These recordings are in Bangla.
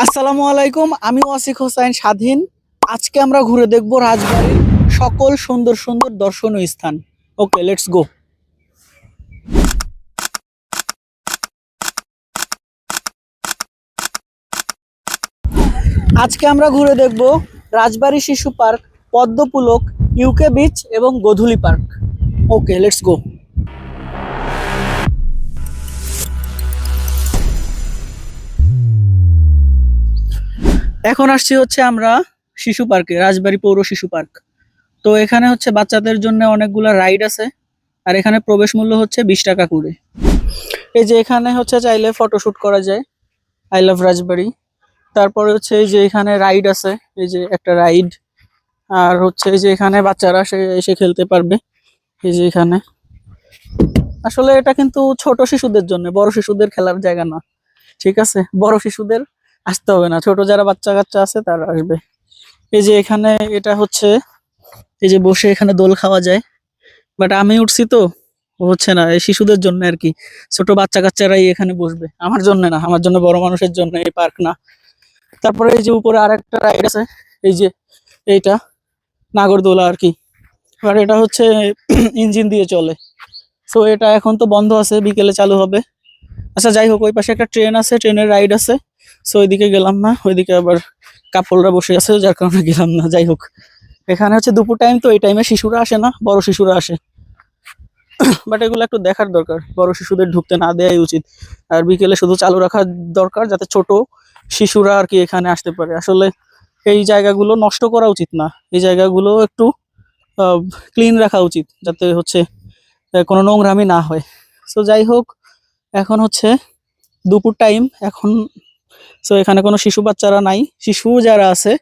আসসালামু আলাইকুম, আমি ওয়াসিক হোসাইন স্বাধীন। আজকে আমরা ঘুরে দেখব রাজবাড়ির সকল সুন্দর সুন্দর দর্শনীয় স্থান। ওকে লেটস গো আজকে আমরা ঘুরে দেখব রাজবাড়ি শিশু পার্ক, পদ্মপুলক, ইউকে বিচ এবং Godhuli park. Okay let's go এখন আসছি হচ্ছে আমরা শিশু পার্কে রাজবাড়ি পৌর শিশু পার্ক তো এখানে হচ্ছে বাচ্চাদের জন্য অনেকগুলো রাইড আছে, আর এখানে প্রবেশ মূল্য হচ্ছে বিশ টাকা করে। এই যে এখানে হচ্ছে চাইলে ফটোশুট করা যায়। I love Rajbari. তারপরে হচ্ছে এই যে এখানে রাইড আছে, এই যে একটা রাইড আর হচ্ছে এই যে এখানে বাচ্চারা এসে খেলতে পারবে, এই যে এখানে। আসলে এটা কিন্তু ছোট শিশুদের জন্য, বড় শিশুদের খেলার জায়গা না। ঠিক আছে? বড় শিশুদের আসতে হবে না। ছোট যারা বাচ্চা কাচ্চা আছে তারা আসবে। এই যে এখানে এটা হচ্ছে, এই যে বসে এখানে দোল খাওয়া যায়। বাট আমি উঠছি তো হচ্ছে না, এই শিশুদের জন্য আর কি। ছোট বাচ্চা কাচ্চারাই এখানে বসবে। আমার জন্য না, আমার জন্য বড় মানুষের জন্য এই পার্ক না। তারপরে এই যে উপরে আর একটা রাইড আছে, এই যে এইটা, নাগরদোলা আর কি। এবার এটা হচ্ছে ইঞ্জিন দিয়ে চলে। সো এটা এখন তো বন্ধ আছে, বিকেলে চালু হবে। আচ্ছা যাই হোক, ওই পাশে একটা ট্রেন আছে, ট্রেনের রাইড আছে। সো ওইদিকে গেলাম না, ওইদিকে আবার কাপড়রা বসে আছে, যার কারণে গেলাম না, যাই হোক। এখানে হচ্ছে দুপুর টাইম তো এই টাইমে শিশুরা আসে না, বড় শিশুরা আসে। বাট এগুলো একটু দেখার দরকার, বড় শিশুদের ঢুকতে না দেওয়াই উচিত। আর বিকেলে শুধু চালু রাখা দরকার, যাতে ছোট শিশুরা আর কি এখানে আসতে পারে। আসলে এই জায়গাগুলো নষ্ট করা উচিত না। এই জায়গাগুলো একটু ক্লিন রাখা উচিত, যাতে হচ্ছে কোনো নোংরামি না হয়। সো যাই হোক, এখন হচ্ছে দুপুর টাইম এখন সো এখানে কোনো শিশু বাচ্চারা নাই। শিশু যারা আছে,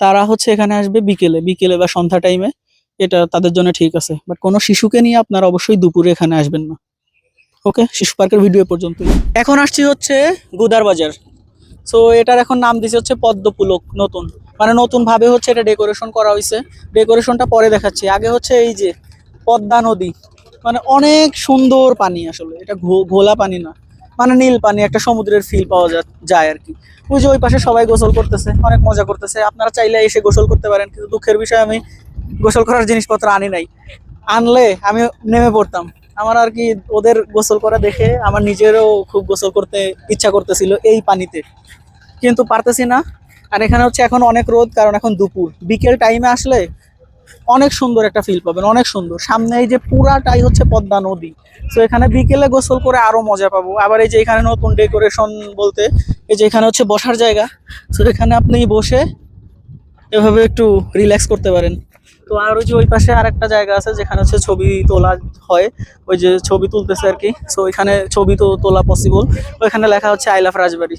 তারা হচ্ছে এখানে আসবে বিকেলে। বিকেলে বা সন্ধ্যা টাইমে এটা তাদের জন্য ঠিক আছে। বাট কোনো শিশুকে নিয়ে আপনারা অবশ্যই দুপুরে এখানে আসবেন না। ওকে শিশু পার্কের ভিডিও পর্যন্ত এখন আসছি হচ্ছে গুদার বাজার। সো এটার এখন নাম দিছে হচ্ছে পদ্মপুলক, নতুন। মানে নতুন ভাবে হচ্ছে এটা ডেকোরেশন করা হয়েছে ডেকোরেশনটা পরে দেখাচ্ছি। আগে হচ্ছে এই যে পদ্মা নদী। মানে অনেক সুন্দর পানি আসলে। এটা ঘোলা পানি না। মানে নীল পানি, একটা সমুদ্রের ফিল পাওয়া যায় আর কি। ওই যে ওই পাশে সবাই গোসল করতেছে, অনেক মজা করতেছে। আপনারা চাইলে এসে গোসল করতে পারেন, কিন্তু দুঃখের বিষয় আমি গোসল করার জিনিসপত্র আনি নাই। আনলে আমি নেমে পড়তাম। আমার আর কি ওদের গোসল করা দেখে আমার নিজেরও খুব গোসল করতে ইচ্ছা করতেছিল এই পানিতে। কিন্তু পারতেছি না। আর এখানে হচ্ছে এখন অনেক রোদ, কারণ এখন দুপুর। বিকেল টাইমে আসলে অনেক সুন্দর একটা ফিল পাবেন, অনেক সুন্দর। সামনে এই যে পুরাটাই হচ্ছে পদ্মা নদী। তো এখানে বিকেলে গোসল করে আরও মজা পাবো। আবার এই যে এখানে নতুন ডেকোরেশন বলতে, এই যে এখানে হচ্ছে বসার জায়গা। তো এখানে আপনি বসে এভাবে একটু রিল্যাক্স করতে পারেন। তো আর ওই যে ওই পাশে আর একটা জায়গা আছে, যেখানে হচ্ছে ছবি তোলা হয়। ওই যে ছবি তুলতেছে আর কি। সো এখানে ছবি তো তোলা পসিবল ওইখানে লেখা হচ্ছে আই লাভ রাজবাড়ি।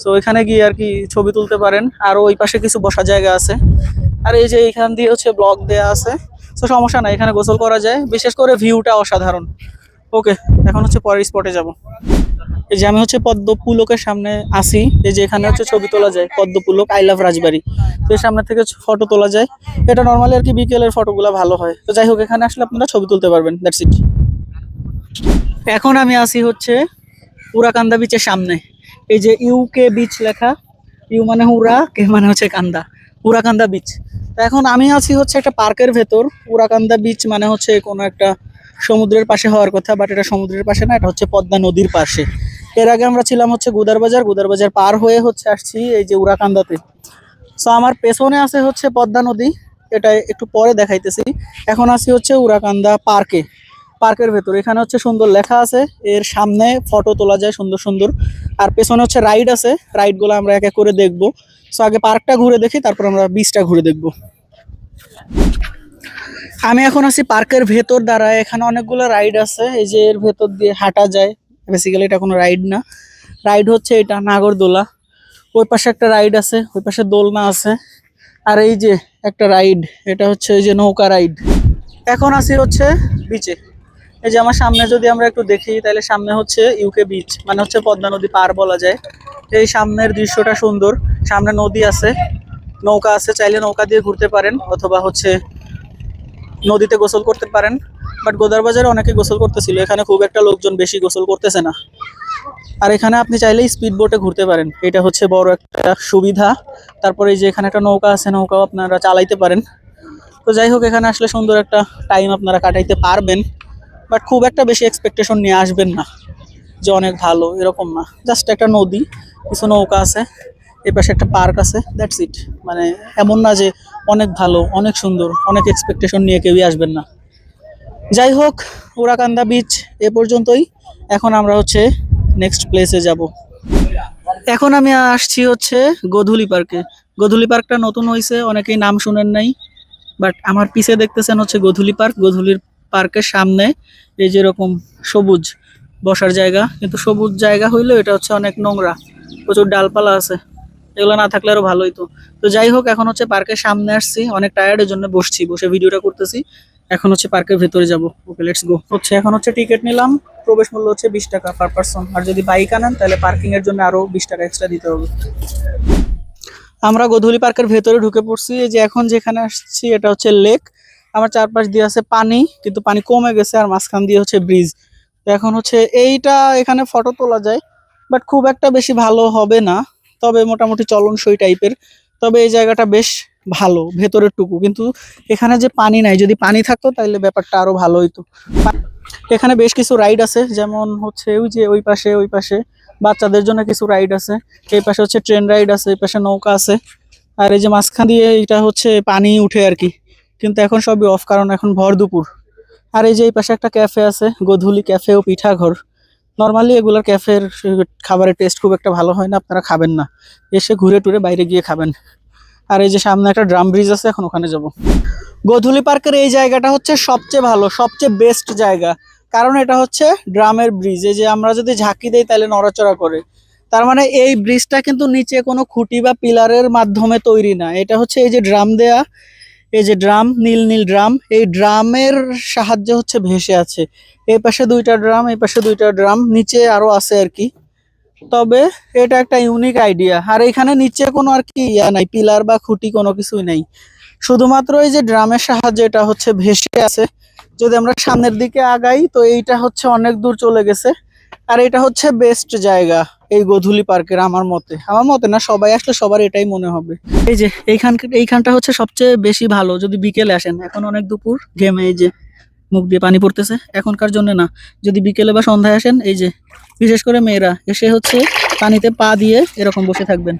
সো ওইখানে গিয়ে আর কি ছবি তুলতে পারেন। আর ওই পাশে কিছু বসার জায়গা আছে। আর এই যে এইখান দিয়ে হচ্ছে ব্লক দেয়া আছে। তো সমস্যা নাই, এখানে গোসল করা যায়। বিশেষ করে ভিউটা অসাধারণ। ওকে এখন হচ্ছে পরের স্পটে যাব। এই যে আমি হচ্ছে পদ্ম পুলকের সামনে আসি। এই যে এখানে হচ্ছে ছবি তোলা যায় পদ্ম পুলক আই লাভ রাজবাড়ি। তো সামনে থেকে ফটো তোলা যায়। এটা নর্মালি আর কি বিকেলের ফটোগুলো ভালো হয়। তো যাই হোক, এখানে আসলে আপনারা ছবি তুলতে পারবেন দ্যাটস ইট এখন আমি আসি হচ্ছে উড়াকান্দা বিচের সামনে। এই যে ইউকে বিচ লেখা। ইউ মানে উড়া কে মানে হচ্ছে কান্দা। উড়াকান্দা বিচ তো এখন আমি আছি হচ্ছে একটা পার্কের ভেতর। উড়াকান্দা বিচ মানে হচ্ছে কোনো একটা সমুদ্রের পাশে হওয়ার কথা বাট এটা সমুদ্রের পাশে না, এটা হচ্ছে পদ্মা নদীর পাশে। এর আগে আমরা ছিলাম হচ্ছে গুদার বাজার গুদার বাজার পার হয়ে হচ্ছে আসছি এই যে উড়াকান্দাতে। সো আমার পেছনে আছে হচ্ছে পদ্মা নদী, এটা একটু পরে দেখাইতেছি। এখন আছি হচ্ছে উড়াকান্দা পার্কে। পার্কের ভেতর। এখানে হচ্ছে সুন্দর লেখা আছে। এর সামনে ফটো তোলা যায় সুন্দর সুন্দর। আর পেছনে হচ্ছে রাইড আছে। রাইডগুলো আমরা এক এক করে দেখব। সো আগে পার্কটা ঘুরে দেখি, তারপর আমরা বিচটা ঘুরে দেখব। আমি এখন আছি পার্কের ভেতর দাঁড়ায় এখানে অনেকগুলো রাইড আছে। এই যে এর ভেতর দিয়ে হাঁটা যায়। বেসিক্যালি এটা কোনো রাইড না। রাইড হচ্ছে এটা, নাগরদোলা। ওই পাশে একটা রাইড আছে। ওই পাশে দোলনা আছে। আর এই যে একটা রাইড, এটা হচ্ছে এই যে নৌকা রাইড। এখন আছি হচ্ছে বিচে এই যে আমার সামনে যদি আমরা একটু দেখি, তাহলে সামনে হচ্ছে ইউকে বিচ মানে হচ্ছে পদ্মা নদী পার বলা যায়। এই সামনের দৃশ্যটা সুন্দর। সামনে নদী আছে। নৌকা আছে, চাইলে নৌকা দিয়ে ঘুরতে পারেন, অথবা হচ্ছে নদীতে গোসল করতে পারেন। বাট গোদার বাজারে অনেকে গোসল করতেছিল, এখানে খুব একটা লোকজন বেশি গোসল করতেছে না। আর এখানে আপনি চাইলেই স্পিড বোটে ঘুরতে পারেন। এটা হচ্ছে বড় একটা সুবিধা। তারপরে এই যে এখানে একটা নৌকা আছে, নৌকাও আপনারা চালাইতে পারেন। তো যাই হোক, এখানে আসলে সুন্দর একটা টাইম আপনারা কাটাইতে পারবেন। বাট খুব একটা বেশি এক্সপেকটেশন নিয়ে আসবেন না যে অনেক ভালো, এরকম না। জাস্ট একটা নদী, কিছু নৌকা আছে এর পাশে একটা পার্ক আছে দ্যাটস ইট মানে এমন না যে অনেক ভালো, অনেক সুন্দর, অনেক এক্সপেকটেশন নিয়ে কেউই আসবেন না। যাই হোক, উড়াকান্দা বিচ এ পর্যন্তই। এখন আমরা হচ্ছে নেক্সট প্লেসে যাব। এখন আমি আসছি হচ্ছে গোধুলি পার্কে গোধুলি পার্কটা নতুন হয়েছে অনেকেই নাম শুনেন নাই। বাট আমার পিছে দেখতেছেন হচ্ছে গোধুলি পার্ক গোধুলির পার্কের সামনে, এই যেরকম সবুজ বসার জায়গা, কিন্তু সবুজ জায়গা হইলেও এটা হচ্ছে অনেক নোংরা, প্রচুর ডালপালা আছে, এগুলো না থাকলে আরও ভালোই তো তো যাই হোক, এখন হচ্ছে পার্কের সামনে আসছি, অনেক টায়ার্ডের জন্য বসছি, বসে ভিডিওটা করতেছি, এখন হচ্ছে পার্কের ভেতরে যাব। ওকে লেটস গো হচ্ছে এখন হচ্ছে টিকিট নিলাম, প্রবেশ মূল্য হচ্ছে বিশ টাকা পার পার্সন আর যদি বাইক আনেন, তাহলে পার্কিং এর জন্য আরও বিশ টাকা এক্সট্রা দিতে হবে। আমরা গোধূলি পার্কের ভেতরে ঢুকে পড়ছি যে এখন যেখানে আসছি, এটা হচ্ছে লেক আমার চারপাশ দিয়ে আছে পানি, কিন্তু পানি কমে গেছে আর মাঝখান দিয়ে হচ্ছে ব্রিজ। এখন হচ্ছে এইটা এখানে ফটো তোলা যায় বাট খুব একটা বেশি ভালো হবে না, তবে মোটামুটি চলনসই টাইপের তবে এই জায়গাটা বেশ ভালো ভেতরের টুকু কিন্তু এখানে যে পানি নাই, যদি পানি থাকতো তাহলে ব্যাপারটা আরও ভালো হইতো। এখানে বেশ কিছু রাইড আছে, যেমন হচ্ছে ওই যে ওই পাশে ওই পাশে বাচ্চাদের জন্য কিছু রাইড আছে। এই পাশে হচ্ছে ট্রেন রাইড আছে, এই পাশে নৌকা আছে। আর এই যে মাঝখান দিয়ে এটা হচ্ছে পানি উঠে আর কি। কিন্তু এখন সবই অফ কারণ এখন ভর দুপুর। আর এই যে এই পাশে একটা ক্যাফে আছে, গোধূলি ক্যাফে ও পিঠাঘর নর্মালি এগুলোর ক্যাফের খাবারের টেস্ট খুব একটা ভালো হয় না, আপনারা খাবেন না। এসে ঘুরে টুরে বাইরে গিয়ে খাবেন। আর এই যে সামনে একটা ড্রাম ব্রিজ আছে, এখন ওখানে যাব। গোধূলি পার্কের এই জায়গাটা হচ্ছে সবচেয়ে ভালো, সবচেয়ে বেস্ট জায়গা। কারণ এটা হচ্ছে ড্রামের ব্রিজ এই যে আমরা যদি ঝাঁকি দেই তাহলে নড়াচড়া করে। তার মানে এই ব্রিজটা কিন্তু নিচে কোনো খুঁটি বা পিলারের মাধ্যমে তৈরি না। এটা হচ্ছে এই যে ড্রাম দেয়া এই যে ড্রাম, নীল নীল ড্রাম, এই ড্রামের সাহায্যে হচ্ছে ভেসে আছে। এই পাশে দুইটা ড্রাম, এই পাশে দুইটা ড্রাম, নিচে আরও আছে আর কি। তবে এটা একটা ইউনিক আইডিয়া আর এখানে নিচে কোনো আর কি ইয়া নাই, পিলার বা খুঁটি কোনো কিছুই নাই। শুধুমাত্র এই যে ড্রামের সাহায্যে এটা হচ্ছে ভেসে আছে। যদি আমরা সামনের দিকে আগাই, তো এইটা হচ্ছে অনেক দূর চলে গেছে। আর এটা হচ্ছে বেস্ট জায়গা এই গোধূলি পার্কের আমার মতে। আমার মতে না, সবাই আসলে সবার এটাই মনে হবে। এই যে, এইখান, এইখানটা হচ্ছে সবচেয়ে বেশি ভালো, যদি বিকেলে আসেন। এখন অনেক দুপুর ঘেমে এই যে মুখ দিয়ে পানি পড়তেছে। এখনকার জন্য না, যদি বিকেলে বা সন্ধ্যায় আসেন, এই যে, বিশেষ করে মেয়েরা, এসে হচ্ছে পানিতে পা দিয়ে এরকম বসে থাকবেন।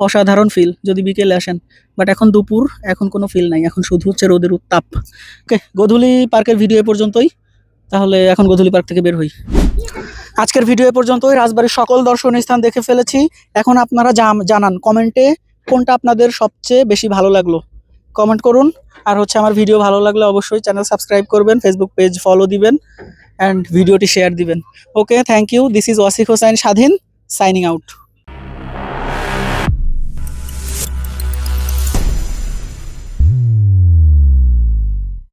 অসাধারণ ফিল যদি বিকেলে আসেন। বাট এখন দুপুর, এখন কোনো ফিল নাই। এখন শুধু হচ্ছে রোদের উত্তাপ। ওকে গোধূলি পার্কের ভিডিও পর্যন্তই। তাহলে এখন গোধূলি পার্ক থেকে বের হই। আজকের ভিডিও পর্যন্তই। রাজবাড়ির সকল দর্শনীয় স্থান দেখে ফেলেছি। এখন আপনারা জানান কমেন্টে কোনটা আপনাদের সবচেয়ে বেশি ভালো লাগল। কমেন্ট করুন। আর হচ্ছে আমার ভিডিও ভালো লাগলে অবশ্যই চ্যানেল সাবস্ক্রাইব করবেন ফেসবুক পেজ ফলো দিবেন অ্যান্ড ভিডিওটি শেয়ার দিবেন। Okay thank you this is Wasif Hossain Swadhin signing out